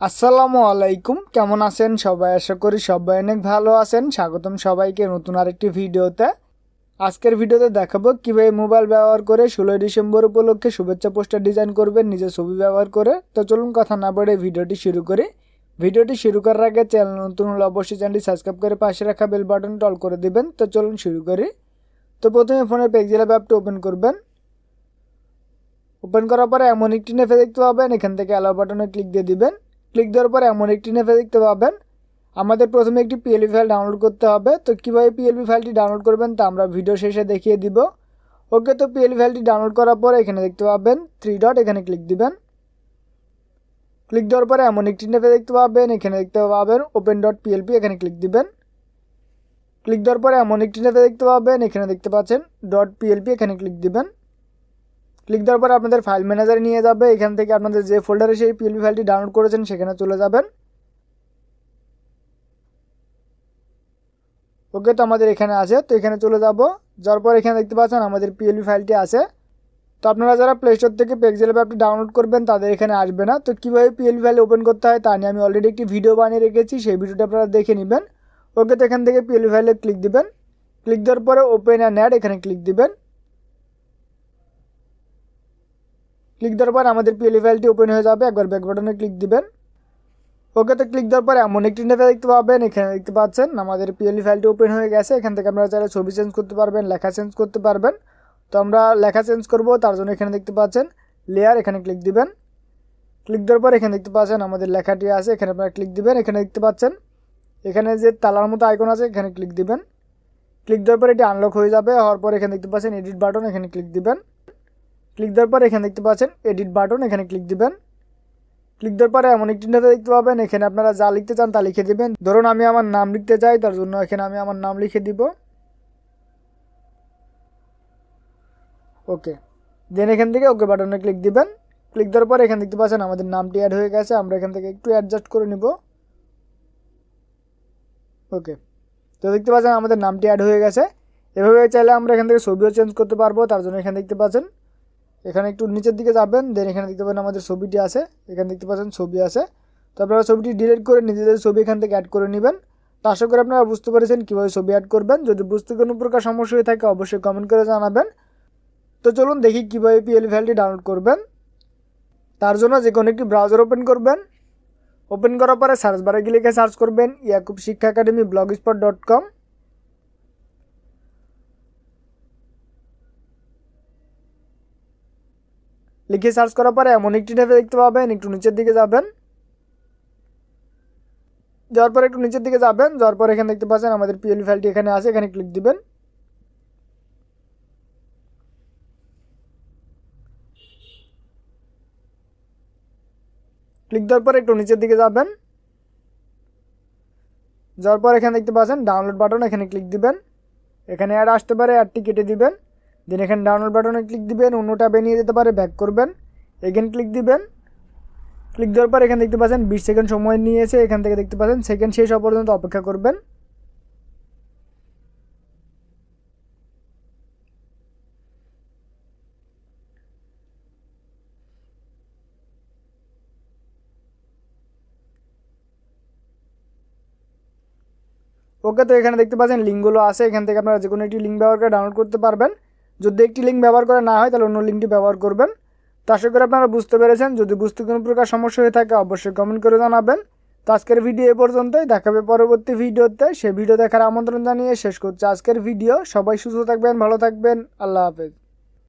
আসসালামু আলাইকুম। কেমন আছেন সবাই? আশা করি সবাই অনেক ভালো আছেন। স্বাগতম সবাইকে নতুন আরেকটি ভিডিওতে। আজকের ভিডিওতে দেখাবো কীভাবে মোবাইল ব্যবহার করে ষোলোই ডিসেম্বর উপলক্ষে শুভেচ্ছা পোস্টার ডিজাইন করবেন, নিজের ছবি ব্যবহার করে। তো চলুন কথা না বলে ভিডিওটি শুরু করি। ভিডিওটি শুরু করার আগে চ্যানেল নতুন হলে অবশ্যই চ্যানেলটি সাবস্ক্রাইব করে পাশে রাখা বেল বাটন টল করে দিবেন। তো চলুন শুরু করি। তো প্রথমে ফোনের পেক্সেল অ্যাপটি ওপেন করবেন। ওপেন করার পরে এমন একটি নেফে দেখতে পাবেন। এখান থেকে অ্যালাউ বাটনে ক্লিক দিয়ে দিবেন। ক্লিক দেওয়ার পর এমন একটি নেফে দেখতে পাবেন। আমাদের প্রথমে একটি পিএলপি ফাইল ডাউনলোড করতে হবে। তো কীভাবে পিএলপি ফাইলটি ডাউনলোড করবেন তা আমরা ভিডিও শেষে দেখিয়ে দিব। ওকে, তো পিএলপি ফাইলটি ডাউনলোড করার পরে এখানে দেখতে পাবেন থ্রি ডট এখানে ক্লিক দিবেন। ক্লিক দেওয়ার পরে এমন একটি নেফে দেখতে পাবেন। এখানে দেখতে পাবেন ওপেন ডট পিএলপি এখানে ক্লিক দিবেন। ক্লিক দেওয়ার পরে এমন একটি নেফে দেখতে পাবেন। এখানে দেখতে পাচ্ছেন ডট পিএলপি এখানে ক্লিক দিবেন। ক্লিক দেওয়ার পরে আপনাদের ফাইল ম্যানেজারে নিয়ে যাবে। এখান থেকে আপনাদের যে ফোল্ডারে সেই পিএলপি ফাইলটি ডাউনলোড করেছেন, সেখানে চলে যাবেন। ওকে তো আমাদের এখানে আছে। তো এখানে চলে যাব। যাওয়ার পর এখানে দেখতে পাচ্ছেন আমাদের পিএলপি ফাইলটি আছে। তো আপনারা যারা প্লে স্টোর থেকে পেক্সেল অ্যাপটি ডাউনলোড করবেন, তাদের এখানে আসবে না। তো কীভাবে পিএলপি ফাইল ওপেন করতে হয় তা নিয়ে আমি অলরেডি একটি ভিডিও বানিয়ে রেখেছি। সেই ভিডিওটা আপনারা দেখে নেবেন। ওকে তো এখান থেকে পিএলপি ফাইলে ক্লিক দিবেন। ক্লিক দেওয়ার পরে ওপেন অ্যান্ড অ্যাড এখানে ক্লিক দিবেন। ক্লিক দেওয়ার পর আমাদের পিএলই ফাইলটি ওপেন হয়ে যাবে। একবার ব্যাক বাটনে ক্লিক দিবেন। ওকে তো ক্লিক দেওয়ার পরে এমন একটি নেতা দেখতে পাবেন। এখানে দেখতে পাচ্ছেন, আমাদের পিএলই ফাইলটি ওপেন হয়ে গেছে। এখান থেকে আপনারা চাইলে ছবি চেঞ্জ করতে পারবেন, লেখা চেঞ্জ করতে পারবেন। তো আমরা লেখা চেঞ্জ করব, তার জন্য এখানে দেখতে পাচ্ছেন লেয়ার এখানে ক্লিক দিবেন। ক্লিক দেওয়ার পর এখানে দেখতে পাচ্ছেন, আমাদের লেখাটি আছে, এখানে আপনারা ক্লিক দিবেন। এখানে দেখতে পাচ্ছেন, এখানে যে তালার মতো আইকন আছে, এখানে ক্লিক দিবেন। ক্লিক দেওয়ার পর এটি আনলক হয়ে যাবে, হওয়ার পর এখানে দেখতে পাচ্ছেন এডিট বাটন এখানে ক্লিক দিবেন। ক্লিক দেওয়ার পর এখানে দেখতে পাচ্ছেন এডিট বাটন এখানে ক্লিক দিবেন। ক্লিক দেওয়ার পরে এমন একটি নেতা দেখতে পাবেন, এখানে আপনারা যা লিখতে চান তা লিখে দিবেন। ধরুন আমি আমার নাম লিখতে চাই, তার জন্য এখানে আমি আমার নাম লিখে দিব। ওকে দেন এখান থেকে ওকে বাটনে ক্লিক দিবেন। ক্লিক দেওয়ার পর এখানে দেখতে পাচ্ছেন আমাদের নামটি অ্যাড হয়ে গেছে, আমরা এখান থেকে একটু অ্যাডজাস্ট করে নিব। ওকে তো দেখতে পাচ্ছেন আমাদের নামটি অ্যাড হয়ে গেছে। এভাবে চাইলে আমরা এখান থেকে ছবিও চেঞ্জ করতে পারব, তার জন্য এখানে দেখতে পাচ্ছেন এখানে একটু নিচের দিকে যাবেন দেন এখানে দেখতে পাবেন আমাদের ছবিটি আছে। এখানে দেখতে পাচ্ছেন ছবি আছে। তো আপনারা ছবিটি ডিলিট করে নিজেদের ছবি এখান থেকে অ্যাড করে নেবেন। তো আশা করি আপনারা বুঝতে পেরেছেন কীভাবে ছবি অ্যাড করবেন। যদি বুঝতে কোনো প্রকার সমস্যা হয়ে থাকে, অবশ্যই কমেন্ট করে জানাবেন। তো চলুন দেখি কীভাবে পিএল ফাইলটি ডাউনলোড করবেন। তার জন্য যে কোনো একটি ব্রাউজার ওপেন করবেন। ওপেন করার পরে সার্চ বারে গিয়ে সার্চ করবেন, Yakub Shiksha academy blog spot dot com লিখে সার্চ করার পরে এমন একটি ট্যাবে দেখতে পাবেন, একটু নিচের দিকে যাবেন। যাওয়ার পরে একটু নিচের দিকে যাবেন, যাওয়ার পরে এখানে দেখতে পাচ্ছেন আমাদের পিএল ফাইলটি এখানে আছে, এখানে ক্লিক দিবেন। ক্লিক দেওয়ার পরে একটু নিচের দিকে যাবেন। যাওয়ার পর এখানে দেখতে পাচ্ছেন ডাউনলোড বাটন এখানে ক্লিক দিবেন। এখানে অ্যাড আসতে পারে অ্যাডটি কেটে দিবেন। দেন এখানে ডাউনলোড বাটনে ক্লিক দিবেন অন্য ট্যাবে নিয়ে যেতে পারে ব্যাক করবেন। এগেন ক্লিক দিবেন। ক্লিক দেওয়ার পর এখানে দেখতে পাচ্ছেন বিশ সেকেন্ড সময় নিয়েছে, এখান থেকে দেখতে পাচ্ছেন সেকেন্ড শেষ হওয়া পর্যন্ত অপেক্ষা করবেন। ওকে তো এখানে দেখতে পাচ্ছেন লিঙ্কগুলো আছে, এখান থেকে আপনারা যে কোনো একটি লিঙ্ক ব্যবহার করে ডাউনলোড করতে পারবেন। যদি একটি লিঙ্ক ব্যবহার করা না হয়, তাহলে অন্য লিঙ্কটি ব্যবহার করবেন। তো আশা করি আপনারা বুঝতে পেরেছেন। যদি বুঝতে কোনো প্রকার সমস্যা হয়ে থাকে, অবশ্যই কমেন্ট করে জানাবেন। তো আজকের ভিডিও এ পর্যন্তই। দেখাবে পরবর্তী ভিডিওতে সেই ভিডিও দেখার আমন্ত্রণ জানিয়ে শেষ করছে আজকের ভিডিও সবাই সুস্থ থাকবেন, ভালো থাকবেন। আল্লাহ হাফেজ।